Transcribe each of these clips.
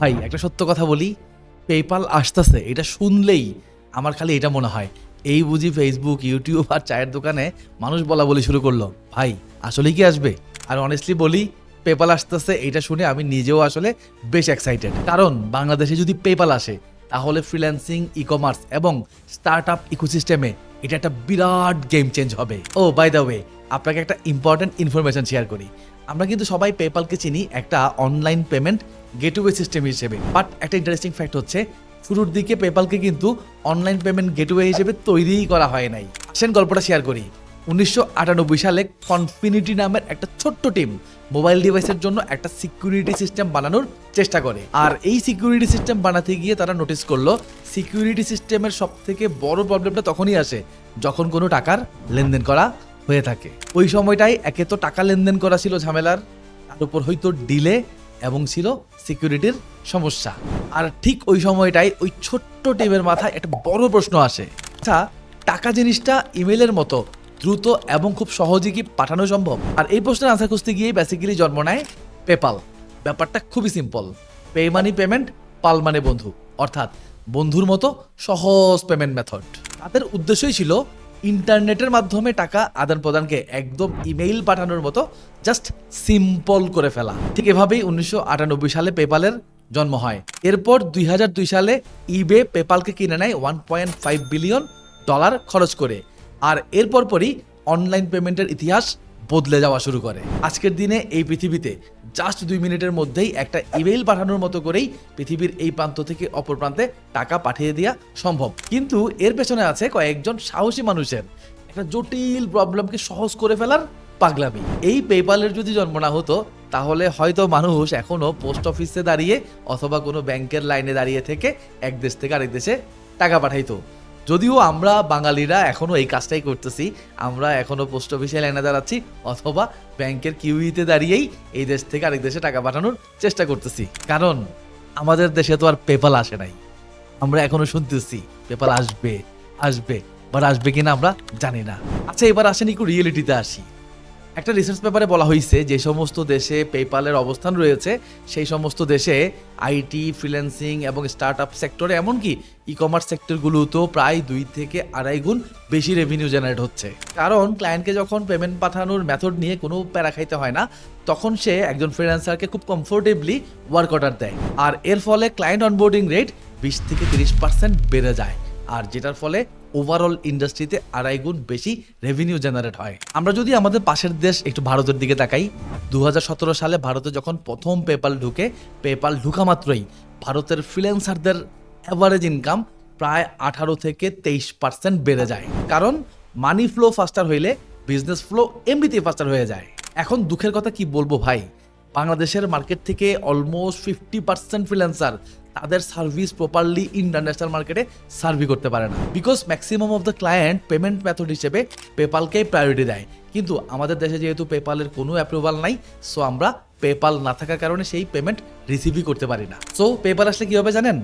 ভাই, একটা সত্য কথা বলি পেপাল আসতেছে, এটা শুনলেই আমার খালি এটা মনে হয়। এই বুঝি ফেসবুক ইউটিউব আর চায়ের দোকানে মানুষ বলা বলি শুরু করল। ভাই, আসলেই কি আসবে? আর অনেস্টলি বলি পেপাল আসতেছে, এটা শুনে আমি নিজেও আসলে বেশ এক্সাইটেড কারণ বাংলাদেশে যদি পেপাল আসে, তাহলে ফ্রিল্যান্সিং ই কমার্স এবং স্টার্ট আপ ইকোসিস্টেমে এটা একটা বিরাট গেম চেঞ্জ হবে। ও বাই দ্য ওয়ে আপনাকে একটা ইম্পর্টেন্ট ইনফরমেশন শেয়ার করি। আমরা কিন্তু সবাই পেপালকে চিনি, একটা অনলাইন পেমেন্ট গেটওয়ে সিস্টেম হিসেবে। বাট একটা ইন্টারেস্টিং ফ্যাক্ট হচ্ছে, শুরুর দিকে পেপালকে কিন্তু অনলাইন পেমেন্ট গেটওয়ে হিসেবে তৈরিই করা হয় নাই। আসেন গল্পটা শেয়ার করি। উনিশশো আটানব্বই সালে কনফিনিটি নামের একটা ছোট্ট টিম মোবাইল ডিভাইসের জন্য একটা সিকিউরিটি সিস্টেম বানানোর চেষ্টা করে। আর এই সিকিউরিটি সিস্টেম বানাতে গিয়ে তারা নোটিস করল সিকিউরিটি সিস্টেমের সব থেকে বড় প্রবলেমটা তখনই আসে, যখন কোনো টাকার লেনদেন করা হয়ে থাকে। ওই সময়টাই একে তো টাকা লেনদেন করা ছিল ঝামেলার, তার উপর হয়তো ডিলে এবং ছিল সিকিউরিটির সমস্যা। আর ঠিক ওই সময়টাই ওই ছোট্ট টিমের মাথায় একটা বড় প্রশ্ন আসে। আচ্ছা টাকা জিনিসটা ইমেলের মতো, দ্রুত এবং খুব সহজে কি পাঠানো সম্ভব? আর এই প্রশ্নের আনসার খুঁজতে গিয়ে বেসিক্যালি জন্ম নেয় পেপাল ব্যাপারটা খুবই simple pay money payment pal মানে বন্ধু। অর্থাৎ বন্ধুর মতো সহজ পেমেন্ট মেথড তাদের উদ্দেশ্যই ছিল ইন্টারনেটের মাধ্যমে টাকা আদান প্রদানকে একদম ইমেইল পাঠানোর মতো জাস্ট সিম্পল করে ফেলা। ঠিক এভাবেই উনিশশো আটানব্বই সালে পেপালের জন্ম হয়। এরপর দুই হাজার দুই সালে ইবে পেপালকে কিনে নেয় one point five billion dollar খরচ করে। আর এরপর পরই অনলাইন পেমেন্টের ইতিহাস বদলে যাওয়া শুরু করে। আজকের দিনে এই পৃথিবীতে জাস্ট দুই মিনিটের মধ্যেই একটা ইমেইল পাঠানোর মতো করেই পৃথিবীর এই প্রান্ত থেকে অপর প্রান্তে টাকা পাঠিয়ে দেওয়া সম্ভব। কিন্তু এর পেছনে আছে কয়েকজন সাহসী মানুষের। একটা জটিল প্রবলেমকে সহজ করে ফেলার পাগলামি। এই পেপালের যদি জন্ম না হতো, তাহলে হয়তো মানুষ এখনও পোস্ট অফিসে দাঁড়িয়ে অথবা কোনো ব্যাংকের লাইনে দাঁড়িয়ে থেকে এক দেশ থেকে আরেক দেশে টাকা পাঠাইতো। যদিও আমরা বাঙালিরা এখনও এই কাজটাই করতেছি, আমরা এখনও পোস্ট অফিসে লাইনে দাঁড়াচ্ছি, অথবা ব্যাংকের কিউইতে দাঁড়িয়েই এই দেশ থেকে আরেক দেশে টাকা পাঠানোর চেষ্টা করতেছি। কারণ আমাদের দেশে তো আর পেপাল আসে নাই। আমরা এখনও শুনতেছি পেপাল আসবে আসবে বাট আসবে কিনা আমরা জানি না। আচ্ছা এবার আসেন একটু রিয়েলিটিতে আসি। একটা রিসার্চ পেপারে বলা হয়েছে যে সমস্ত দেশে পেপালের অবস্থান রয়েছে, সেই সমস্ত দেশে আইটি ফ্রিল্যান্সিং এবং স্টার্ট আপ সেক্টরে এমনকি ই কমার্স সেক্টরগুলোতেও প্রায় দুই থেকে আড়াই গুণ বেশি রেভিনিউ জেনারেট হচ্ছে। কারণ ক্লায়েন্টকে যখন পেমেন্ট পাঠানোর মেথড নিয়ে কোনো প্যারা খাইতে হয় না, তখন সে একজন ফ্রিল্যান্সারকে খুব কমফোর্টেবলি ওয়ার্ক অর্ডার দেয়। আর এর ফলে ক্লায়েন্ট অনবোর্ডিং রেট বিশ থেকে তিরিশ পার্সেন্ট বেড়ে যায়। আর যেটার ফলে ওভারঅল ইন্ডাস্ট্রিতে আড়াই গুণ বেশি রেভিনিউ জেনারেট হয়। আমরা যদি আমাদের পাশের দেশ একটু ভারতের দিকে তাকাই দু হাজার সতেরো সালে ভারতে যখন প্রথম পেপাল ঢুকে পেপাল ঢুকা মাত্রই ভারতের ফ্রিল্যান্সারদের অ্যাভারেজ ইনকাম প্রায় আঠারো থেকে তেইশ পার্সেন্ট বেড়ে যায়। কারণ মানি ফ্লো ফাস্টার হইলে বিজনেস ফ্লো এমনিতেই ফাস্টার হয়ে যায়। এখন দুঃখের কথা কি বলব ভাই? বাংলাদেশের মার্কেট থেকে অলমোস্ট ফিফটি পার্সেন্ট ফ্রিল্যান্সার তাদের সার্ভিস প্রপারলি ইন্টারন্যাশনাল মার্কেটে সার্ভি করতে পারে না। Because maximum of the client payment method হিসেবে পেপালকে প্রায়োরিটি দেয়। কিন্তু আমাদের দেশে যেহেতু পেপালের কোনো অ্যাপ্রুভাল নাই সো আমরা পেপাল না থাকার কারণে সেই পেমেন্ট রিসিভই করতে পারি না। সো পেপাল আসলে কীভাবে জানেন?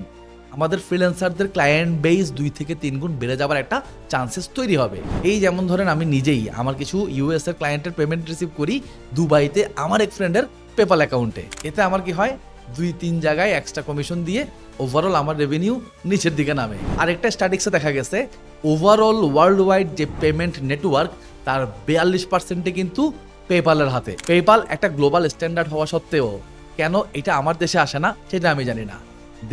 আমাদের ফ্রিল্যান্সারদের ক্লায়েন্ট বেস দুই থেকে তিন গুণ বেড়ে যাওয়ার একটা চান্সেস তৈরি হবে। এই যেমন ধরেন আমি নিজেই আমার কিছু ইউএস এর ক্লায়েন্টের পেমেন্ট রিসিভ করি, দুবাইতে আমার এক ফ্রেন্ডের পেপাল অ্যাকাউন্টে এতে আমার কি হয়? দুই, তিন জায়গায় এক্সট্রা কমিশন দিয়ে ওভারঅল আমার রেভিনিউ নিচের দিকে নামে। আরেকটা স্ট্যাটিক্সে দেখা গেছে ওভারঅল ওয়ার্ল্ড ওয়াইড যে পেমেন্ট নেটওয়ার্ক তার বিয়াল্লিশ পার্সেন্টে কিন্তু পেপালের হাতে। পেপাল একটা গ্লোবাল স্ট্যান্ডার্ড হওয়া সত্ত্বেও, কেন এটা আমার দেশে আসে না, সেটা আমি জানি না।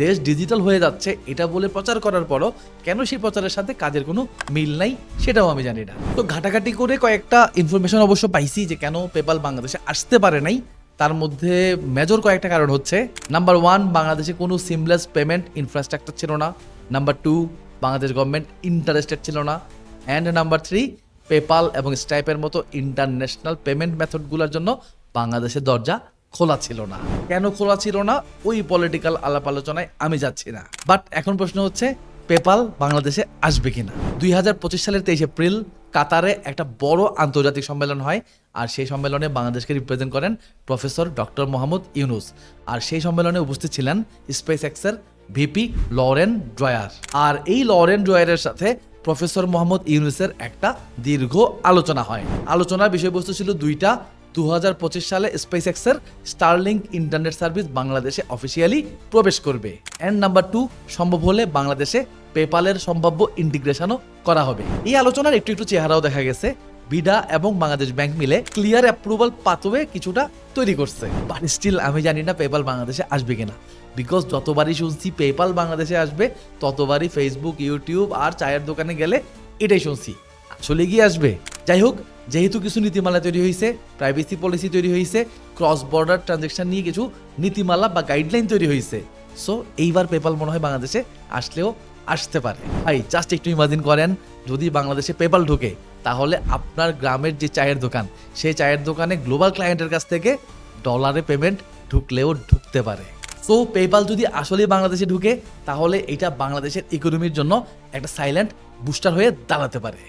দেশ ডিজিটাল হয়ে যাচ্ছে, এটা বলে প্রচার করার পরও কেন সেই প্রচারের সাথে কাজের কোনো মিল নাই, সেটাও আমি জানি না। তো ঘাটাঘাটি করে কয়েকটা ইনফরমেশন অবশ্য পাইছি যে কেন পেপাল বাংলাদেশে আসতে পারে নাই তার মধ্যে মেজর কয়েকটা কারণ হচ্ছে। নাম্বার ওয়ান বাংলাদেশে কোনো সিমলেস পেমেন্ট ইনফ্রাস্ট্রাকচার ছিল না। Number two Bangladesh government interested ছিল না। অ্যান্ড নাম্বার থ্রি পেপাল এবং স্টাইপের মতো ইন্টারন্যাশনাল পেমেন্ট মেথডগুলোর জন্য বাংলাদেশের দরজা খোলা ছিল না। কেন খোলা ছিল না? ওই পলিটিক্যাল আলাপ আলোচনায় আমি যাচ্ছি না। বাট এখন প্রশ্ন হচ্ছে পেপাল বাংলাদেশে আসবে কিনা? দুই হাজার পঁচিশ সালের তেইশ এপ্রিল কাতারে একটা বড় আন্তর্জাতিক সম্মেলন হয়, আর সেই সম্মেলনে বাংলাদেশকে রিপ্রেজেন্ট করেন প্রফেসর ডক্টর মোহাম্মদ ইউনুস। আর সেই সম্মেলনে উপস্থিত ছিলেন স্পেস এক্সের ভিপি লরেন ড্রয়ার। আর এই লরেন ড্রয়ারের সাথে প্রফেসর মোহাম্মদ ইউনুসের একটা দীর্ঘ আলোচনা হয়। আলোচনার বিষয়বস্তু ছিল দুইটা। দু হাজার পঁচিশ সালে স্পেস এক্সের স্টারলিংক ইন্টারনেট সার্ভিস বাংলাদেশে অফিসিয়ালি প্রবেশ করবে। অ্যান্ড নাম্বার টু সম্ভব হলে বাংলাদেশে পেপালের সম্ভাব্য ইন্টিগ্রেশনও করা হবে। এই আলোচনার একটু একটু চেহারাও দেখা গেছে। বিডা এবং বাংলাদেশ ব্যাংক মিলে ক্লিয়ার অ্যাপ্রুভাল পাথওয়ে কিছুটা তৈরি করছে। বাট স্টিল আমি জানি না পেপাল বাংলাদেশে আসবে কিনা। বিকজ যতবারই শুনছি পেপাল বাংলাদেশে আসবে, ততবারই ফেসবুক ইউটিউব আর চায়ের দোকানে গেলে এটাই শুনছি। আসলে গিয়ে আসবে? যাই হোক, যেহেতু কিছু নীতিমালা তৈরি হয়েছে প্রাইভেসি পলিসি তৈরি হয়েছে ক্রস বর্ডার ট্রানজেকশন নিয়ে কিছু নীতিমালা বা গাইডলাইন তৈরি হয়েছে সো এইবার পেপাল মনে হয় বাংলাদেশে আসলেও আসতে পারে। ভাই জাস্ট একটু ইমাজিন করেন, যদি বাংলাদেশে পেপাল ঢুকে, তাহলে আপনার গ্রামের যে চায়ের দোকান, সেই চায়ের দোকানে গ্লোবাল ক্লায়েন্টের কাছ থেকে ডলারে পেমেন্ট ঢুকলেও ঢুকতে পারে। তো পেপাল যদি আসলেই বাংলাদেশে ঢুকে, তাহলে এটা বাংলাদেশের ইকোনমির জন্য একটা সাইলেন্ট বুস্টার হয়ে দাঁড়াতে পারে।